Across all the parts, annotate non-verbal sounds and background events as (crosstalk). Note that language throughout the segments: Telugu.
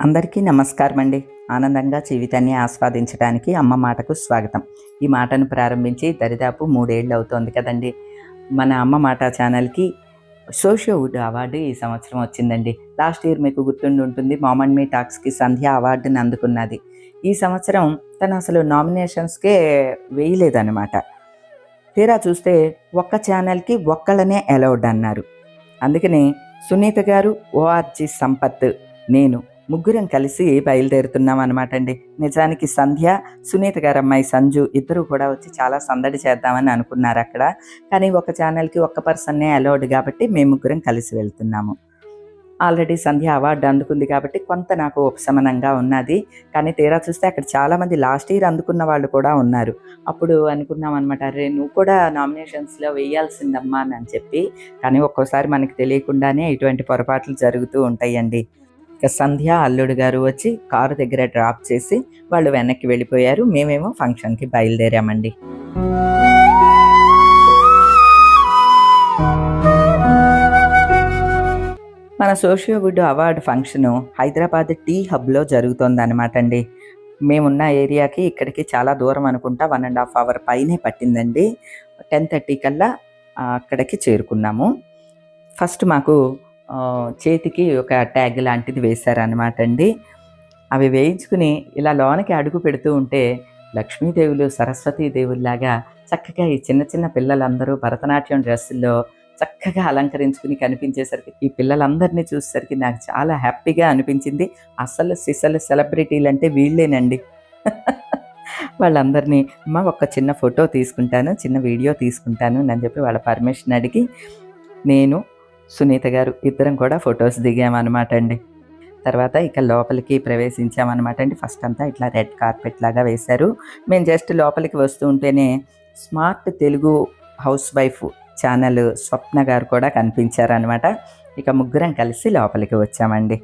అందరికీ నమస్కారం అండి ఆనందంగా జీవితాన్ని ఆస్వాదించడానికి అమ్మ మాటకు స్వాగతం. ఈ మాటను ప్రారంభించి దరిదాపు మూడేళ్ళు అవుతోంది కదండి. మన అమ్మ మాట ఛానల్కి సోషియోవుడ్ అవార్డు ఈ సంవత్సరం వచ్చిందండి. లాస్ట్ ఇయర్ మీకు గుర్తుండి ఉంటుంది మామన్ మీ టాక్స్కి సంధ్య అవార్డుని అందుకున్నది. ఈ సంవత్సరం తను అసలు నామినేషన్స్కే వేయలేదన్నమాట. తీరా చూస్తే ఒక్క ఛానల్కి ఒక్కళ్ళనే అలౌడ్ అన్నారు. అందుకని సునీత గారు ఓఆర్జీ సంపత్ నేను ముగ్గురం కలిసి బయలుదేరుతున్నాం అనమాట అండి. నిజానికి సంధ్య సునీత గారు అమ్మాయి సంజు ఇద్దరు కూడా వచ్చి చాలా సందడి చేద్దామని అనుకున్నారు అక్కడ. కానీ ఒక ఛానల్కి ఒక్క పర్సన్నే అలౌడ్ కాబట్టి మేము ముగ్గురం కలిసి వెళ్తున్నాము. ఆల్రెడీ సంధ్య అవార్డు అందుకుంది కాబట్టి కొంత నాకు ఉపశమనంగా ఉన్నది. కానీ తీరా చూస్తే అక్కడ చాలామంది లాస్ట్ ఇయర్ అందుకున్న వాళ్ళు కూడా ఉన్నారు. అప్పుడు అనుకున్నాం అనమాట అరే నువ్వు కూడా నామినేషన్స్లో వేయాల్సిందమ్మా అని చెప్పి. కానీ ఒక్కోసారి మనకి తెలియకుండానే ఇటువంటి పొరపాట్లు జరుగుతూ ఉంటాయండి. ఇక సంధ్య అల్లుడు గారు వచ్చి కారు దగ్గర డ్రాప్ చేసి వాళ్ళు వెనక్కి వెళ్ళిపోయారు. మేమేమో ఫంక్షన్కి బయలుదేరామండి. మన Sociowood award function Hyderabad T హబ్లో జరుగుతోందన్నమాట అండి మేమున్న ఏరియాకి ఇక్కడికి చాలా దూరం అనుకుంటా వన్ అండ్ హాఫ్ అవర్ పైనే పట్టిందండి. టెన్ థర్టీ కల్లా అక్కడికి చేరుకున్నాము. ఫస్ట్ మాకు చేతికి ఒక ట్యాగ్ లాంటిది వేశారనమాట అండి. అవి వేయించుకుని ఇలా లోనకి అడుగు పెడుతూ ఉంటే లక్ష్మీదేవులు సరస్వతీదేవుల్లాగా చక్కగా ఈ చిన్న చిన్న పిల్లలందరూ భరతనాట్యం డ్రెస్సుల్లో చక్కగా అలంకరించుకుని కనిపించేసరికి ఈ పిల్లలందరినీ చూసేసరికి నాకు చాలా హ్యాపీగా అనిపించింది. అసలు సిసలు సెలబ్రిటీలు అంటే వీళ్ళేనండి. (laughs) వాళ్ళందరినీ అమ్మ ఒక చిన్న ఫోటో తీసుకుంటాను చిన్న వీడియో తీసుకుంటాను అని చెప్పి వాళ్ళ పర్మిషన్ అడిగి నేను సునీత గారు ఇద్దరం కూడా ఫొటోస్ దిగామన్నమాట అండి. తర్వాత ఇక లోపలికి ప్రవేశించామన్నమాట అండి. ఫస్ట్ అంతా ఇట్లా రెడ్ కార్పెట్ లాగా వేశారు. మేము జస్ట్ లోపలికి వస్తూ ఉంటేనే smart Telugu house wife channel Swapna గారు కూడా కనిపించారనమాట ఇక ముగ్గురం కలిసి లోపలికి వచ్చామండి.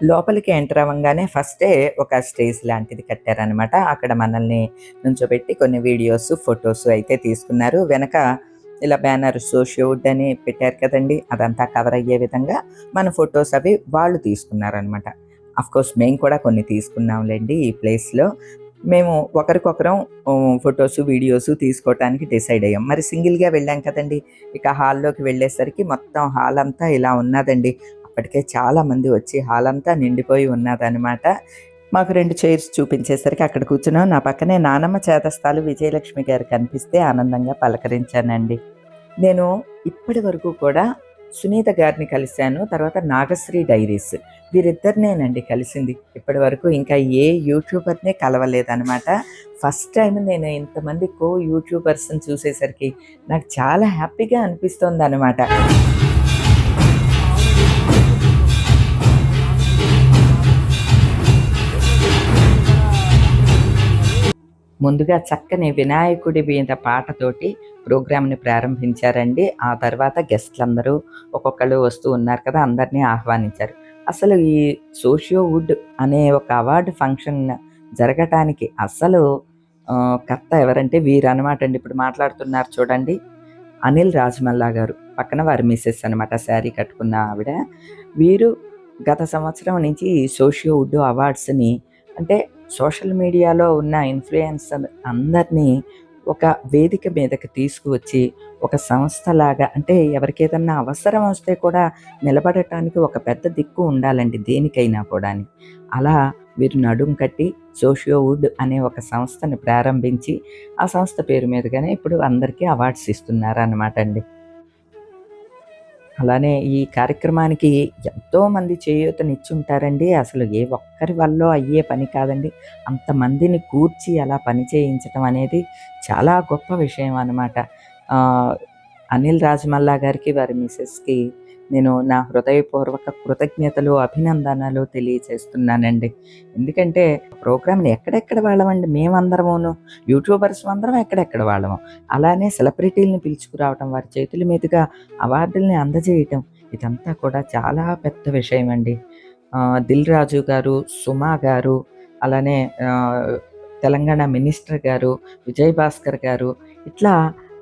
లోపలికి ఎంటర్ అవ్వగానే ఫస్టే ఒక స్టేజ్ లాంటిది కట్టారనమాట అక్కడ మనల్ని నుంచోబెట్టి కొన్ని వీడియోస్ ఫొటోస్ అయితే తీసుకున్నారు. వెనక ఇలా బ్యానర్ సోషియోడ్ అని పెట్టారు కదండి. అదంతా కవర్ అయ్యే విధంగా మన ఫొటోస్ అవి వాళ్ళు తీసుకున్నారనమాట కోర్స్ మేము కూడా కొన్ని తీసుకున్నాంలేండి ఈ ప్లేస్లో. మేము ఒకరికొకరం ఫొటోస్ వీడియోస్ తీసుకోవటానికి డిసైడ్ అయ్యాం. మరి సింగిల్గా వెళ్ళాం కదండి. ఇక హాల్లోకి వెళ్ళేసరికి మొత్తం హాల్ అంతా ఇలా ఉన్నదండి. అప్పటికే చాలా మంది వచ్చి హాల్ అంతా నిండిపోయి ఉన్నదనమాట మాకు రెండు చైర్స్ చూపించేసరికి అక్కడ కూర్చున్నాం. నా పక్కనే నానమ్మ చేతస్థాలు విజయలక్ష్మి గారు కనిపిస్తే ఆనందంగా పలకరించానండి. నేను ఇప్పటి వరకు కూడా సునీత గారిని కలిశాను. తర్వాత నాగశ్రీ డైరీస్ వీరిద్దరినేనండి కలిసింది ఇప్పటి వరకు. ఇంకా ఏ యూట్యూబర్నే కలవలేదనమాట ఫస్ట్ టైం నేను ఇంతమంది కో యూట్యూబర్స్ని చూసేసరికి నాకు చాలా హ్యాపీగా అనిపిస్తుంది అనమాట ముందుగా చక్కని వినాయకుడి మీద పాటతోటి ప్రోగ్రామ్ని ప్రారంభించారండి. ఆ తర్వాత గెస్ట్లందరూ ఒక్కొక్కరు వస్తూ ఉన్నారు కదా అందరినీ ఆహ్వానించారు. అసలు ఈ సోషియోవుడ్ అనే ఒక అవార్డు ఫంక్షన్ జరగటానికి అసలు కర్త ఎవరంటే వీరు అనమాట అండి. ఇప్పుడు మాట్లాడుతున్నారు చూడండి. అనిల్ రాజమల్లా గారు పక్కన వారి మిస్సెస్ అనమాట శారీ కట్టుకున్న ఆవిడ. వీరు గత సంవత్సరం నుంచి ఈ సోషియో వుడ్ అవార్డ్స్ని అంటే సోషల్ మీడియాలో ఉన్న ఇన్ఫ్లుయెన్సర్ అందరినీ ఒక వేదిక మీదకి తీసుకువచ్చి ఒక సంస్థలాగా అంటే ఎవరికి ఏదన్నా అవసరం వస్తే కూడా నిలబడటానికి ఒక పెద్ద దిక్కు ఉండాలండి దేనికైనా కూడా అని. అలా వీరు నడుం కట్టి సోషియోవుడ్ అనే ఒక సంస్థను ప్రారంభించి ఆ సంస్థ పేరు మీదుగానే ఇప్పుడు అందరికీ అవార్డ్స్ ఇస్తున్నారు అన్నమాట అండి అలానే ఈ కార్యక్రమానికి ఎంతోమంది చేయూతనిచ్చుంటారండి అసలు ఏ ఒక్కరి వల్ల అయ్యే పని కాదండి. అంతమందిని కూర్చి అలా పని చేయించటం అనేది చాలా గొప్ప విషయం అనమాట అనిల్ రాజమల్లా గారికి వారి మిసెస్కి నేను నా హృదయపూర్వక కృతజ్ఞతలు అభినందనలు తెలియచేస్తున్నానండి. ఎందుకంటే ప్రోగ్రామ్ని ఎక్కడెక్కడ వాళ్ళమండి? మేమందరమును యూట్యూబర్స్ అందరం ఎక్కడెక్కడ వాళ్ళము? అలానే సెలబ్రిటీలను పిలుచుకురావటం వారి చేతుల మీదుగా అవార్డుల్ని అందజేయటం ఇదంతా కూడా చాలా పెద్ద విషయం అండి దిల్ రాజు గారు సుమా గారు అలానే తెలంగాణ మినిస్టర్ గారు విజయ్ భాస్కర్ గారు ఇట్లా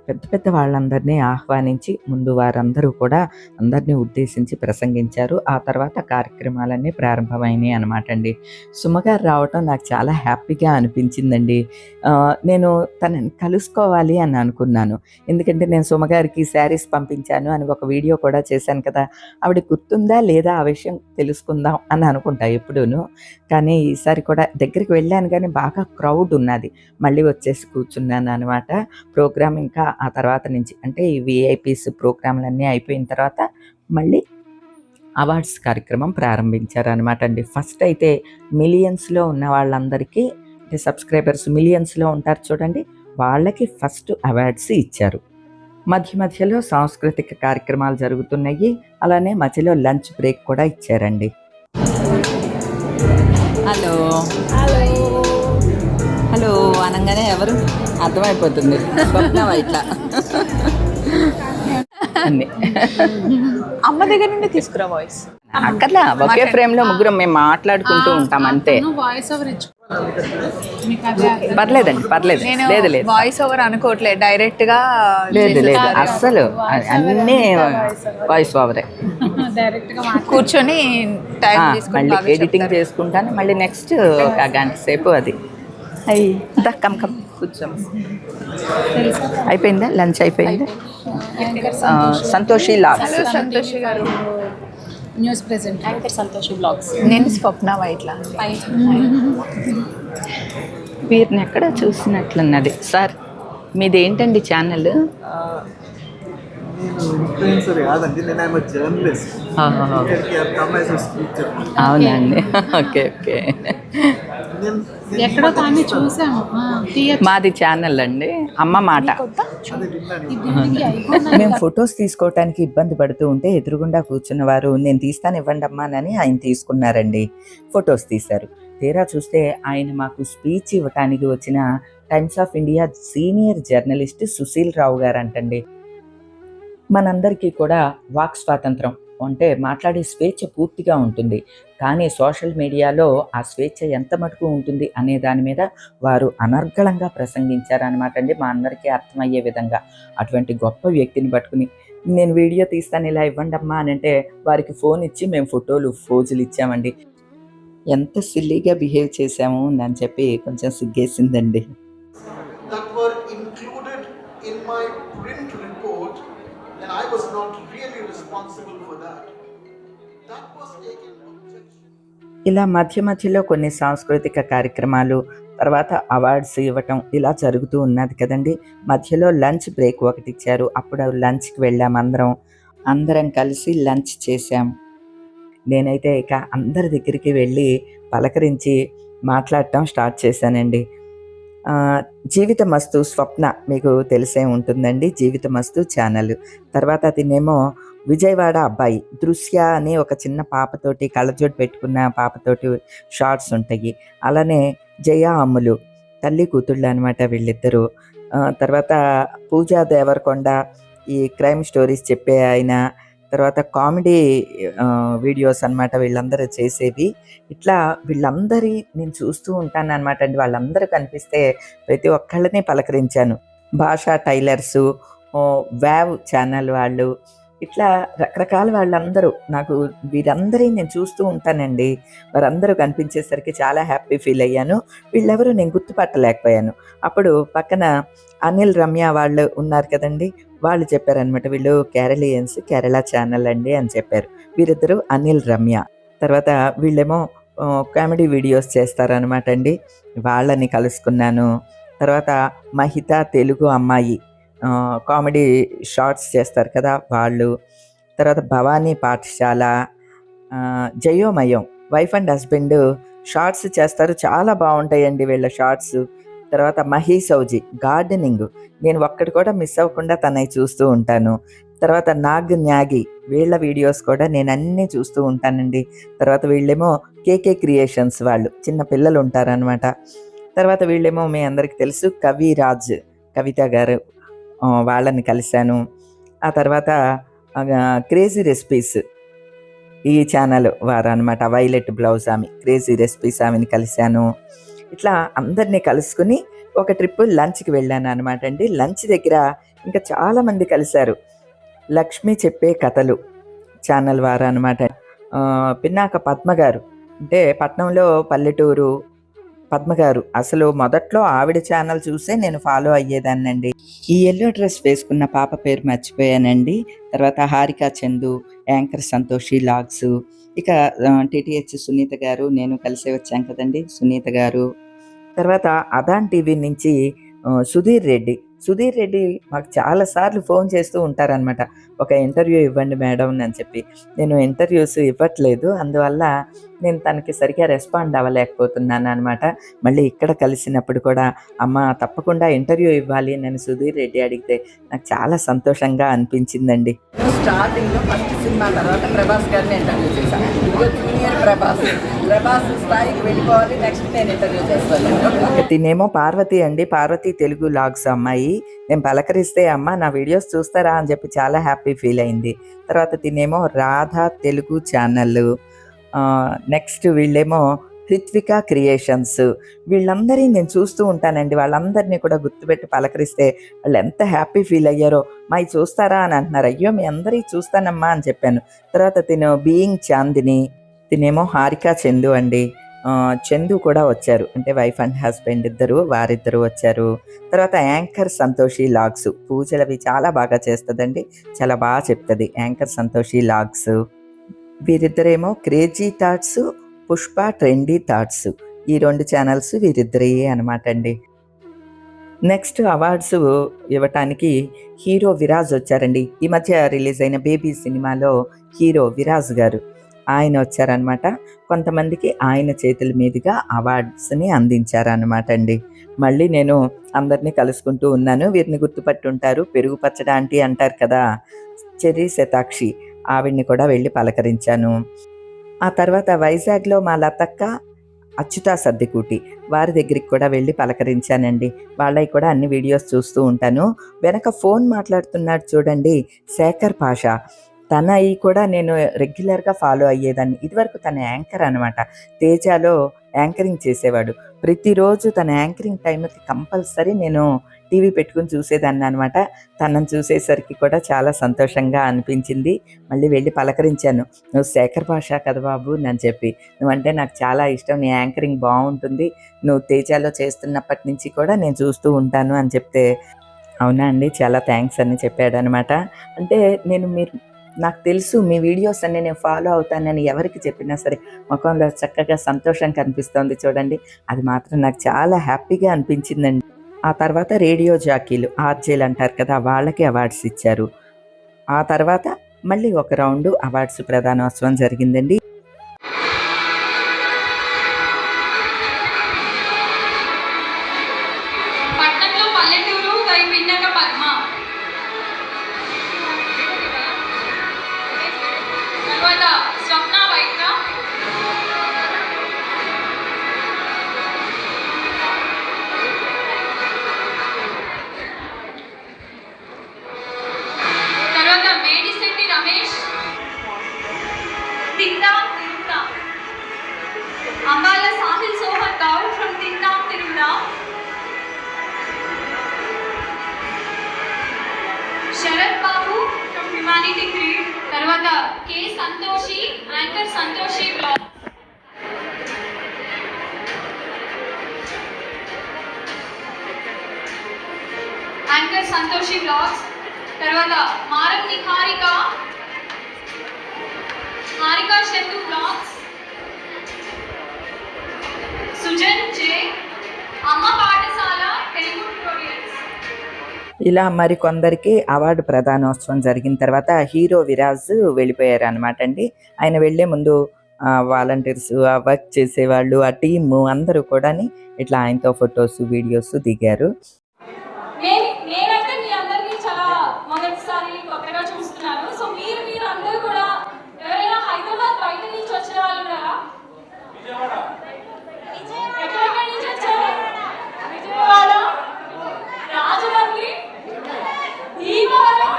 పెద్ద పెద్ద వాళ్ళందరినీ ఆహ్వానించి ముందు వారందరూ కూడా అందరినీ ఉద్దేశించి ప్రసంగించారు. ఆ తర్వాత కార్యక్రమాలన్నీ ప్రారంభమైనాయి అనమాట అండి. సుమగారు రావటం నాకు చాలా హ్యాపీగా అనిపించిందండి. నేను తనని కలుసుకోవాలి అని అనుకున్నాను. ఎందుకంటే నేను సుమగారికి శారీస్ పంపించాను అని ఒక వీడియో కూడా చేశాను కదా. ఆవిడ గుర్తుందా లేదా ఆ విషయం తెలుసుకుందాం అని అనుకుంటా ఎప్పుడూను. కానీ ఈసారి కూడా దగ్గరికి వెళ్ళాను కానీ బాగా క్రౌడ్ ఉన్నది. మళ్ళీ వచ్చేసి కూర్చున్నాను అనమాట ప్రోగ్రామ్ ఇంకా ఆ తర్వాత నుంచి అంటే ఈ విఐపీస్ ప్రోగ్రాంలన్నీ అయిపోయిన తర్వాత మళ్ళీ అవార్డ్స్ కార్యక్రమం ప్రారంభించారు అనమాట అండి. ఫస్ట్ అయితే మిలియన్స్లో ఉన్న వాళ్ళందరికీ అంటే సబ్స్క్రైబర్స్ మిలియన్స్లో ఉంటారు చూడండి వాళ్ళకి ఫస్ట్ అవార్డ్స్ ఇచ్చారు. మధ్య మధ్యలో సాంస్కృతిక కార్యక్రమాలు జరుగుతున్నాయి అలానే మధ్యలో లంచ్ బ్రేక్ కూడా ఇచ్చారండి. హలో. హలో అనగానే ఎవరు? అర్థమైపోతుంది. స్వప్న ఇట్లా. అన్ని. అమ్మ దగ్గర నుండి తీసుకురా వాయిస్ అక్కర్లా ఒకే ఫ్రేమ్లో ముగ్గురం మేము మాట్లాడుకుంటూ ఉంటాం అంతే. వాయిస్ ఓవర్ మీకు అదే పర్లేదండి పర్లేదు. నేను లేదు లేదు. వాయిస్ ఓవర్ అనుకోవట్లేదు డైరెక్ట్గా లేదు లేదు. అస్సలు అన్నీ వాయిస్ ఓవరే డైరెక్ట్గా కూర్చొని టైం మళ్ళీ ఎడిటింగ్. చేసుకుంటాను మళ్ళీ నెక్స్ట్ ఒక గంట సేపు అది. అయ్యి. కమ్ కమ్ కూర్చోం. అయిపోయిందా? లంచ్ అయిపోయిందా? సంతోషి లాగ్స్. హలో సంతోష్ గారు. News present anchor Santosh blogs. నేను స్వప్న వైట్లా. వీరిని ఎక్కడ చూసినట్లున్నది? సార్ మీది ఏంటండి ఛానల్ నేను ఇన్ఫ్లుయెన్సర్ కాదండి నేను ఐఎమ్ జర్నలిస్ట్. ఇక్కడికి కమ్ యాజ్ స్పీచర్ అవునండి. Okay okay. ఎక్కడో చూసాము. మాది ఛానల్ అండి. అమ్మ మాట. (laughs) మేము ఫొటోస్ తీసుకోవటానికి ఇబ్బంది పడుతూ ఉంటే ఎదురుగుండా కూర్చున్న వారు నేను తీస్తాను ఇవ్వండి అమ్మా అని ఆయన తీసుకున్నారండి. ఫొటోస్ తీశారు. తీరా చూస్తే ఆయన మాకు స్పీచ్ ఇవ్వటానికి వచ్చిన Times of India senior journalist Sushil Rao గారు అంటండి మనందరికీ కూడా వాక్ స్వాతంత్రం అంటే మాట్లాడే స్వేచ్ఛ పూర్తిగా ఉంటుంది. కానీ సోషల్ మీడియాలో ఆ స్వేచ్ఛ ఎంత మటుకు ఉంటుంది అనే దాని మీద వారు అనర్గళంగా ప్రసంగించారనమాట అండి. మా అందరికీ అర్థమయ్యే విధంగా. అటువంటి గొప్ప వ్యక్తిని పట్టుకుని నేను వీడియో తీస్తాను ఇలా ఇవ్వండి అమ్మా అని అంటే వారికి ఫోన్ ఇచ్చి మేము ఫోటోలు ఫోజులు ఇచ్చామండి. ఎంత సిల్లీగా బిహేవ్ చేశాము అని చెప్పి కొంచెం సిగ్గేసిందండి. ఇలా మధ్య మధ్యలో కొన్ని సాంస్కృతిక కార్యక్రమాలు తర్వాత అవార్డ్స్ ఇవ్వటం ఇలా జరుగుతూ ఉన్నది కదండి. మధ్యలో లంచ్ బ్రేక్ ఒకటి ఇచ్చారు. అప్పుడు లంచ్కి వెళ్ళాం అందరం. అందరం కలిసి లంచ్ చేశాం. నేనైతే ఇక అందరి దగ్గరికి వెళ్ళి పలకరించి మాట్లాడటం స్టార్ట్ చేశానండి. జీవితమస్తు స్వప్న మీకు తెలిసే ఉంటుందండి. జీవితమస్తు ఛానల్. తర్వాత అతనేమో విజయవాడ అబ్బాయి దృశ్య అని ఒక చిన్న పాపతోటి కళ్ళజోడు పెట్టుకున్న పాపతోటి షార్ట్స్ ఉంటాయి. అలానే జయ అమ్ములు తల్లి కూతుళ్ళు అనమాట వీళ్ళిద్దరూ. తర్వాత పూజా దేవరకొండ ఈ క్రైమ్ స్టోరీస్ చెప్పే ఆయన తర్వాత కామెడీ వీడియోస్ అన్నమాట వీళ్ళందరూ చేసేవి. ఇట్లా వీళ్ళందరి నేను చూస్తూ ఉంటాను అనమాట అండి. వాళ్ళందరూ కనిపిస్తే ప్రతి ఒక్కళ్ళని పలకరించాను. భాషా టైలర్సు వ్యావ్ ఛానల్ వాళ్ళు ఇట్లా రకరకాల వాళ్ళందరూ నాకు వీరందరినీ నేను చూస్తూ ఉంటానండి. వారందరూ కనిపించేసరికి చాలా హ్యాపీ ఫీల్ అయ్యాను. వీళ్ళెవరూ నేను గుర్తుపట్టలేకపోయాను. అప్పుడు పక్కన అనిల్ రమ్య వాళ్ళు ఉన్నారు కదండి. వాళ్ళు చెప్పారనమాట వీళ్ళు కేరళీయన్స్ కేరళ ఛానల్ అండి అని చెప్పారు. వీరిద్దరూ అనిల్ రమ్య. తర్వాత వీళ్ళేమో కామెడీ వీడియోస్ చేస్తారనమాట అండి. వాళ్ళని కలుసుకున్నాను. తర్వాత మహిత తెలుగు అమ్మాయి. కామెడీ షార్ట్స్ చేస్తారు కదా వాళ్ళు. తర్వాత భవానీ పాఠశాల జయోమయం వైఫ్ అండ్ హస్బెండ్ షార్ట్స్ చేస్తారు. చాలా బాగుంటాయండి వీళ్ళ షార్ట్స్. తర్వాత మహీ సౌజీ గార్డెనింగ్. నేను ఒక్కటి కూడా మిస్ అవ్వకుండా తనవి చూస్తూ ఉంటాను. తర్వాత నాగ్ న్యాగి వీళ్ళ వీడియోస్ కూడా నేను అన్నీ చూస్తూ ఉంటానండి. తర్వాత వీళ్ళేమో కేకే క్రియేషన్స్ వాళ్ళు చిన్న పిల్లలు ఉంటారనమాట తర్వాత వీళ్ళేమో మీ అందరికి తెలుసు కవిరాజ్ కవిత గారు. వాళ్ళని కలిశాను. ఆ తర్వాత క్రేజీ రెసిపీస్ ఈ ఛానల్ వారు అనమాట వైలెట్ బ్లౌజ్ ఆమె. క్రేజీ రెసిపీస్ ఆమెని కలిశాను. ఇట్లా అందరినీ కలుసుకుని ఒక ట్రిప్ లంచ్కి వెళ్ళాను అనమాట అండి. లంచ్ దగ్గర ఇంకా చాలామంది కలిశారు. లక్ష్మి చెప్పే కథలు ఛానల్ వారు అనమాట పిన్నాక పద్మ గారు అంటే పట్నంలో పల్లెటూరు పద్మ గారు అసలు మొదట్లో ఆవిడ ఛానల్ చూసే నేను ఫాలో అయ్యేదాన్నండి. ఈ ఎల్లో డ్రెస్ వేసుకున్న పాప పేరు మర్చిపోయానండి. తర్వాత హారిక చందు యాంకర్ సంతోషి లాగ్స్ ఇక టీటీహెచ్ సునీత గారు నేను కలిసి వచ్చాం కదండి సునీత గారు. తర్వాత అదాన్ టీవీ నుంచి సుధీర్ రెడ్డి. సుధీర్ రెడ్డి మాకు చాలాసార్లు ఫోన్ చేస్తూ ఉంటారనమాట ఒక ఇంటర్వ్యూ ఇవ్వండి మేడం అని చెప్పి. నేను ఇంటర్వ్యూస్ ఇవ్వట్లేదు. అందువల్ల నేను తనకి సరిగ్గా రెస్పాండ్ అవ్వలేకపోతున్నాను అనమాట మళ్ళీ ఇక్కడ కలిసినప్పుడు కూడా అమ్మ తప్పకుండా ఇంటర్వ్యూ ఇవ్వాలి. నేను సుధీర్ రెడ్డి అడిగితే నాకు చాలా సంతోషంగా అనిపించిందండి. స్టార్టింగ్లో ఫస్ట్ సినిమా తర్వాత ప్రభాస్ గారిని ఇంటర్వ్యూ చేశాను జూనియర్ ప్రభాస్. ప్రభాస్ స్థాయికి వెళ్ళిపోవాలి. నెక్స్ట్ నేను ఇంటర్వ్యూ చేస్తాను. తినేమో పార్వతి అండి. పార్వతి తెలుగు లాగ్స్ అమ్మాయి. నేను పలకరిస్తే అమ్మ నా వీడియోస్ చూస్తారా? అని చెప్పి చాలా హ్యాపీ హ్యాపీ ఫీల్ అయింది. తర్వాత తినేమో రాధా తెలుగు ఛానల్ నెక్స్ట్ వీళ్ళేమో హృత్విక క్రియేషన్స్ వీళ్ళందరినీ నేను చూస్తూ ఉంటానండి. వాళ్ళందరినీ కూడా గుర్తుపెట్టి పలకరిస్తే వాళ్ళు ఎంత హ్యాపీ ఫీల్ అయ్యారో. మై చూస్తారా అని అంటున్నారు. అయ్యో మీ అందరి చూస్తానమ్మా అని చెప్పాను. తర్వాత తిను బీయింగ్ చాందిని తినేమో హారిక చందు అండి. చందు కూడా వచ్చారు. అంటే వైఫ్ అండ్ హస్బెండ్ ఇద్దరు వారిద్దరు వచ్చారు. తర్వాత యాంకర్ సంతోషి లాగ్స్ పూజలవి చాలా బాగా చేస్తుందండి. చాలా బాగా చెప్తుంది anchor Santoshi logs వీరిద్దరేమో crazy thoughts Pushpa trendy thoughts ఈ రెండు ఛానల్స్ వీరిద్దరే అనమాట అండి. నెక్స్ట్ అవార్డ్స్ ఇవ్వటానికి హీరో విరాజ్ వచ్చారండి. ఈ మధ్య రిలీజ్ అయిన బేబీ సినిమాలో హీరో విరాజ్ గారు. ఆయన వచ్చారనమాట కొంతమందికి ఆయన చేతుల మీదుగా అవార్డ్స్ని అందించారనమాట అండి. మళ్ళీ నేను అందరినీ కలుసుకుంటూ ఉన్నాను. వీరిని గుర్తుపట్టుంటారు. పెరుగు పచ్చడి అంటారు కదా చెర్రీ శతాక్షి ఆవిడ్ని కూడా వెళ్ళి పలకరించాను. ఆ తర్వాత వైజాగ్లో మా లతక్క అచ్యుతా సర్దికూటి వారి దగ్గరికి కూడా వెళ్ళి పలకరించానండి. వాళ్ళవి కూడా అన్ని వీడియోస్ చూస్తూ ఉంటాను. వెనక ఫోన్ మాట్లాడుతున్నాడు చూడండి శేఖర్ పాషా. తన ఈ కూడా నేను రెగ్యులర్గా ఫాలో అయ్యేదాన్ని. ఇదివరకు తన యాంకర్ అనమాట తేజాలో యాంకరింగ్ చేసేవాడు. ప్రతిరోజు తన యాంకరింగ్ టైంకి కంపల్సరీ నేను టీవీ పెట్టుకుని చూసేదాన్ని అనమాట తనను చూసేసరికి కూడా చాలా సంతోషంగా అనిపించింది. మళ్ళీ వెళ్ళి పలకరించాను. నువ్వు శేఖర్ భాష కదా బాబు అని చెప్పి. నువ్వంటే నాకు చాలా ఇష్టం. నీ యాంకరింగ్ బాగుంటుంది. నువ్వు తేజాలో చేస్తున్నప్పటి నుంచి కూడా నేను చూస్తూ ఉంటాను అని చెప్తే అవునా అండి? చాలా థ్యాంక్స్ అని చెప్పాడనమాట అంటే నేను మీరు నాకు తెలుసు మీ వీడియోస్ అన్ని నేను ఫాలో అవుతానని ఎవరికి చెప్పినా సరే ముఖంలో చక్కగా సంతోషం కనిపిస్తోంది చూడండి. అది మాత్రం నాకు చాలా హ్యాపీగా అనిపించిందండి. ఆ తర్వాత రేడియో జాకీలు ఆర్జేలు అంటారు కదా వాళ్ళకి అవార్డ్స్ ఇచ్చారు. ఆ తర్వాత మళ్ళీ ఒక రౌండ్ అవార్డ్స్ ప్రధానోత్సవం జరిగిందండి. క్రీడ్ తర్వాత K Santoshi anchor Santoshi blog anchor Santoshi blogs తర్వాత మారం నిహారిక హారిక చందు బ్లాగ్స్ సుజన్ జే అమ్మ పాఠశాల ఇలా మరి కొందరికి అవార్డు ప్రధానోత్సవం జరిగిన తర్వాత హీరో విరాజ్ వెళ్ళిపోయారు అనమాట అండి. ఆయన వెళ్ళే ముందు వాలంటీర్స్ ఆ వర్క్ చేసేవాళ్ళు ఆ టీము అందరూ కూడా ఇట్లా ఆయనతో ఫొటోస్ వీడియోస్ దిగారు నేను నేనైతే మీ అందరినీ చాలా మొదటిసారి కొత్తగా చూస్తున్నాను సో మీరు మీరు అందరూ కూడా ఎవరైనా హైదరాబాద్ బయట నుంచి వచ్చిన వాళ్ళు ఉన్నారా ఎక్కడెక్కడి నుంచి వచ్చారు విజయవాడ రాజమండ్రి భీమవరం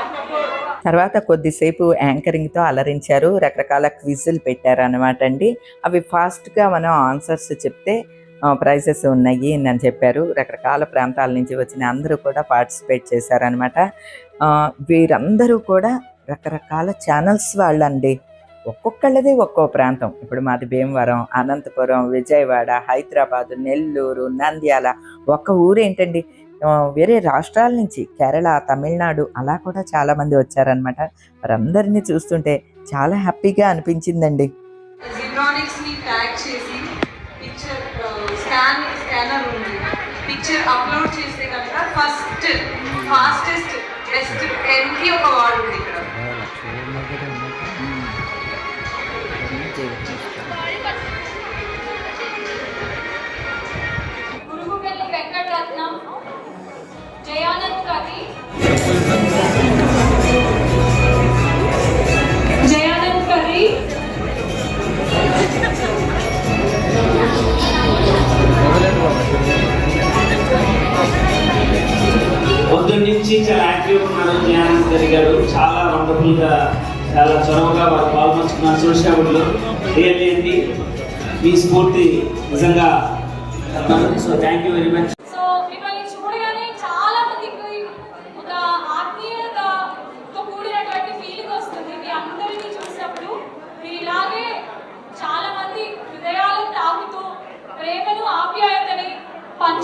తర్వాత కొద్దిసేపు యాంకరింగ్తో అలరించారు. రకరకాల క్విజులు పెట్టారు అనమాట అండి. అవి ఫాస్ట్గా మనం ఆన్సర్స్ చెప్తే ప్రైజెస్ ఉన్నాయి అని చెప్పారు. రకరకాల ప్రాంతాల నుంచి వచ్చిన అందరూ కూడా పార్టిసిపేట్ చేశారనమాట వీరందరూ కూడా రకరకాల ఛానల్స్ వాళ్ళండి. ఒక్కొక్కళ్ళది ఒక్కో ప్రాంతం. ఇప్పుడు మాది భీమవరం అనంతపురం విజయవాడ హైదరాబాద్ నెల్లూరు నంద్యాల. ఒక్క ఊరేంటండి? వేరే రాష్ట్రాల నుంచి కేరళ తమిళనాడు అలా కూడా చాలామంది వచ్చారనమాట వారందరినీ చూస్తుంటే చాలా హ్యాపీగా అనిపించిందండి. పిక్చర్ అప్లోడ్ చేస్తే కనుక ఫస్ట్ ఫాస్టెస్ట్ బెస్ట్ టెన్ ఒక వార్డు ఉంది.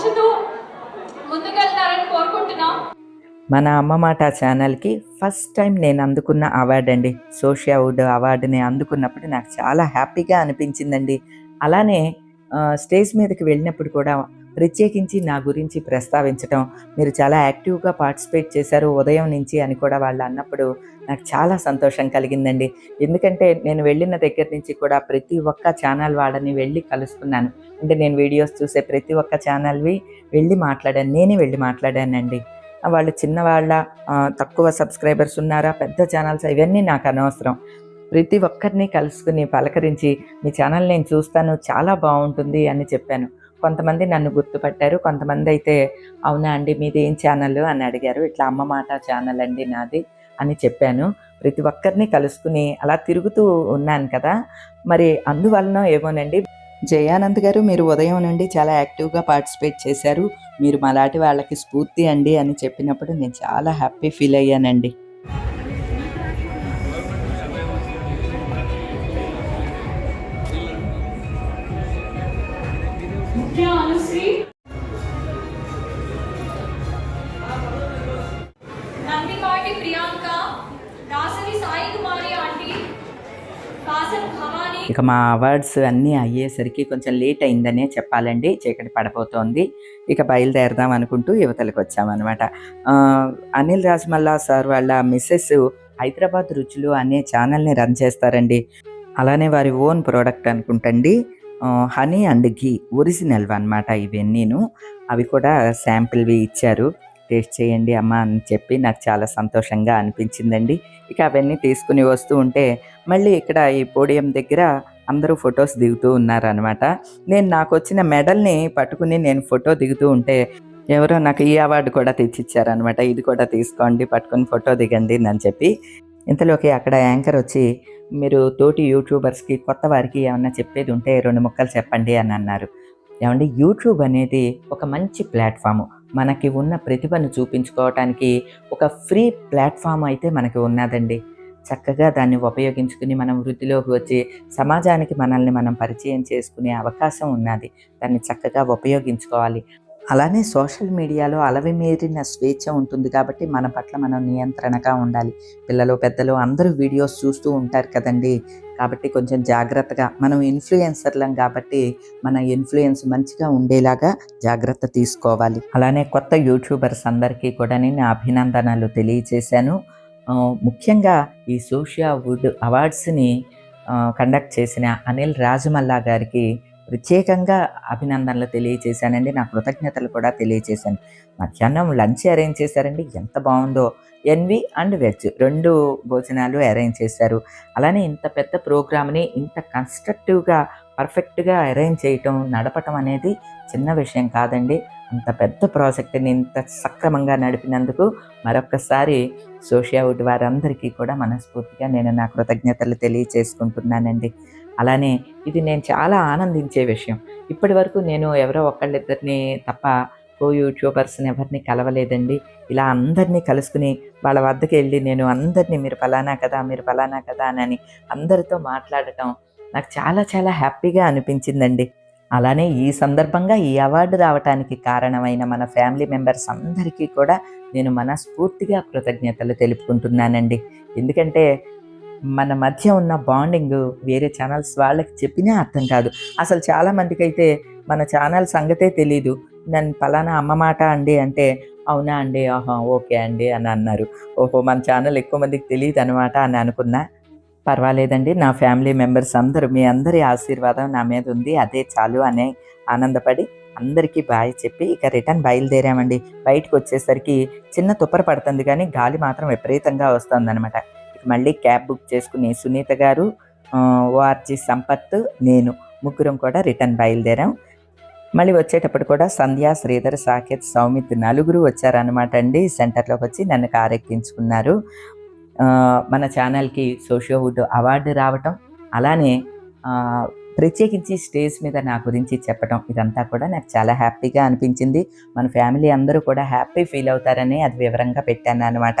ఉంచుతూ ముందుకెళ్తారని కోరుకుంటున్నాం. మన అమ్మ మాట ఛానల్కి ఫస్ట్ టైం నేను అందుకున్న అవార్డు అండి. సోషియా వుడ్ అవార్డుని అందుకున్నప్పుడు నాకు చాలా హ్యాపీగా అనిపించిందండి. అలానే స్టేజ్ మీదకి వెళ్ళినప్పుడు కూడా ప్రత్యేకించి నా గురించి ప్రస్తావించటం. మీరు చాలా యాక్టివ్గా పార్టిసిపేట్ చేశారు ఉదయం నుంచి అని కూడా వాళ్ళు అన్నప్పుడు నాకు చాలా సంతోషం కలిగిందండి. ఎందుకంటే నేను వెళ్ళిన దగ్గర నుంచి కూడా ప్రతి ఒక్క ఛానల్ వాళ్ళని వెళ్ళి కలుసుకున్నాను. అంటే నేను వీడియోస్ చూసే ప్రతి ఒక్క ఛానల్వి వెళ్ళి మాట్లాడాను. నేనే వెళ్ళి మాట్లాడానండి. వాళ్ళు చిన్నవాళ్ళ తక్కువ సబ్స్క్రైబర్స్ ఉన్నారా పెద్ద ఛానల్స్ ఇవన్నీ నాకు అనవసరం. ప్రతి ఒక్కరిని కలుసుకుని పలకరించి మీ ఛానల్ నేను చూస్తాను చాలా బాగుంటుంది అని చెప్పాను. కొంతమంది నన్ను గుర్తుపట్టారు కొంతమంది అయితే అవునా అండి మీది ఏం ఛానల్? అని అడిగారు. ఇట్లా అమ్మ మాట ఛానల్ అండి నాది అని చెప్పాను. ప్రతి ఒక్కరిని కలుసుకుని అలా తిరుగుతూ ఉన్నాను కదా. మరి అందువలన ఏమోనండి జయానంద్ గారు మీరు ఉదయం నుండి చాలా యాక్టివ్గా పార్టిసిపేట్ చేశారు. మీరు మాలాంటి వాళ్ళకి స్ఫూర్తి అండి అని చెప్పినప్పుడు నేను చాలా హ్యాపీ ఫీల్ అయ్యానండి. ముఖ్య అనుశ్రీ నందిపాటి ప్రియాంక దాసరి సాయి కుమారి ఆంటీ ఇక మా అవార్డ్స్ అన్నీ అయ్యేసరికి కొంచెం లేట్ అయిందనే చెప్పాలండి. చీకటి పడిపోతోంది. ఇక బయలుదేరదాం అనుకుంటూ యువతలకు వచ్చామన్నమాట. అనిల్ రాజమల్లా సార్ వాళ్ళ మిస్సెస్ హైదరాబాద్ రుచులు అనే ఛానల్ని రన్ చేస్తారండి. అలానే వారి ఓన్ ప్రోడక్ట్ అనుకుంటండి. హనీ అండ్ ఘీ ఒరిజినల్ అనమాట ఇవన్నీను అవి కూడా శాంపిల్వి ఇచ్చారు. టేస్ట్ చేయండి అమ్మ అని చెప్పి నాకు చాలా సంతోషంగా అనిపించిందండి. ఇక అవన్నీ తీసుకుని వస్తూ ఉంటే మళ్ళీ ఇక్కడ ఈ పోడియం దగ్గర అందరూ ఫొటోస్ దిగుతూ ఉన్నారనమాట నేను నాకు వచ్చిన మెడల్ని పట్టుకుని నేను ఫోటో దిగుతూ ఉంటే ఎవరో నాకు ఈ అవార్డు కూడా తెచ్చిచ్చారనమాట ఇది కూడా తీసుకోండి పట్టుకొని ఫోటో దిగండి అని చెప్పి. ఇంతలోకి అక్కడ యాంకర్ వచ్చి మీరు తోటి యూట్యూబర్స్కి కొత్త వారికి ఏమన్నా చెప్పేది ఉంటే రెండు ముక్కలు చెప్పండి అని అన్నారు. ఏమండి యూట్యూబ్ అనేది ఒక మంచి ప్లాట్ఫామ్. మనకి ఉన్న ప్రతిభను చూపించుకోవటానికి ఒక ఫ్రీ ప్లాట్ఫామ్ అయితే మనకి ఉన్నదండి. చక్కగా దాన్ని ఉపయోగించుకుని మనం వృద్ధిలోకి వచ్చి సమాజానికి మనల్ని మనం పరిచయం చేసుకునే అవకాశం ఉన్నది. దాన్ని చక్కగా ఉపయోగించుకోవాలి. అలానే సోషల్ మీడియాలో అలవిమీరిన స్వేచ్ఛ ఉంటుంది కాబట్టి మన పట్ల మనం నియంత్రణగా ఉండాలి. పిల్లలు పెద్దలు అందరూ వీడియోస్ చూస్తూ ఉంటారు కదండి. కాబట్టి కొంచెం జాగ్రత్తగా మనం ఇన్ఫ్లుయెన్సర్లం కాబట్టి మన ఇన్ఫ్లుయెన్స్ మంచిగా ఉండేలాగా జాగ్రత్త తీసుకోవాలి. అలానే కొత్త యూట్యూబర్స్ అందరికీ కూడా నేను అభినందనలు తెలియజేశాను ముఖ్యంగా ఈ సోషియా వుడ్ అవార్డ్స్ని కండక్ట్ చేసిన అనిల్ రాజమల్లా గారికి ప్రత్యేకంగా అభినందనలు తెలియజేశానండి నా కృతజ్ఞతలు కూడా తెలియజేశాను మధ్యాహ్నం లంచ్ అరేంజ్ చేశారండి. ఎంత బాగుందో. ఎన్వి అండ్ వెజ్ రెండు భోజనాలు అరేంజ్ చేశారు. అలానే ఇంత పెద్ద ప్రోగ్రామ్ని ఇంత కన్స్ట్రక్టివ్గా పర్ఫెక్ట్గా అరేంజ్ చేయటం నడపటం అనేది చిన్న విషయం కాదండి. అంత పెద్ద ప్రాజెక్ట్ని ఇంత సక్రమంగా నడిపినందుకు మరొకసారి సోషియావుడ్ వారందరికీ కూడా మనస్ఫూర్తిగా నేను నా కృతజ్ఞతలు తెలియచేసుకుంటున్నానండి. అలానే ఇది నేను చాలా ఆనందించే విషయం. ఇప్పటి వరకు నేను ఎవరో ఒకళ్ళిద్దరిని తప్ప కో యూట్యూబర్స్ని ఎవరిని కలవలేదండి. ఇలా అందరినీ కలుసుకుని వాళ్ళ వద్దకు వెళ్ళి నేను అందరినీ మీరు ఫలానా కదా మీరు ఫలానా కదా అని అందరితో మాట్లాడటం నాకు చాలా చాలా హ్యాపీగా అనిపించిందండి. అలానే ఈ సందర్భంగా ఈ అవార్డు రావటానికి కారణమైన మన ఫ్యామిలీ మెంబర్స్ అందరికీ కూడా నేను మనస్ఫూర్తిగా కృతజ్ఞతలు తెలుపుకుంటున్నానండి. ఎందుకంటే మన మధ్య ఉన్న బాండింగ్ వేరే ఛానల్స్ వాళ్ళకి చెప్పినా అర్థం కాదు. అసలు చాలా మందికి అయితే మన ఛానల్ సంగతే తెలీదు. నన్ను పలానా అమ్మ మాట అండి అంటే అవునా అండి? ఆహా ఓకే అండి అని అన్నారు. ఓహో మన ఛానల్ ఎక్కువ మందికి తెలియదు అనమాట అని అనుకున్నా. పర్వాలేదండి నా ఫ్యామిలీ మెంబర్స్ అందరూ మీ అందరి ఆశీర్వాదం నా మీద ఉంది. అదే చాలు అనే ఆనందపడి అందరికీ బాయ్ చెప్పి ఇక రిటర్న్ బయలుదేరామండి. బయటకు వచ్చేసరికి చిన్న తుప్పర పడుతుంది కానీ గాలి మాత్రం విపరీతంగా వస్తుంది అనమాట మళ్ళీ క్యాబ్ బుక్ చేసుకుని సునీత గారు ఓఆర్జీ సంపత్ నేను ముగ్గురం కూడా రిటర్న్ బయలుదేరాం. మళ్ళీ వచ్చేటప్పుడు కూడా సంధ్య శ్రీధర్ సాకేత్ సౌమిత్ నలుగురు వచ్చారనమాట అండి. సెంటర్లోకి వచ్చి నన్ను కారెక్కించుకున్నారు. మన ఛానల్కి సోషోవుడ్ అవార్డు రావటం అలానే ప్రత్యేకించి స్టేజ్ మీద నా గురించి చెప్పటం ఇదంతా కూడా నాకు చాలా హ్యాపీగా అనిపించింది. మన ఫ్యామిలీ అందరూ కూడా హ్యాపీ ఫీల్ అవుతారని అది వివరంగా పెట్టాను అనమాట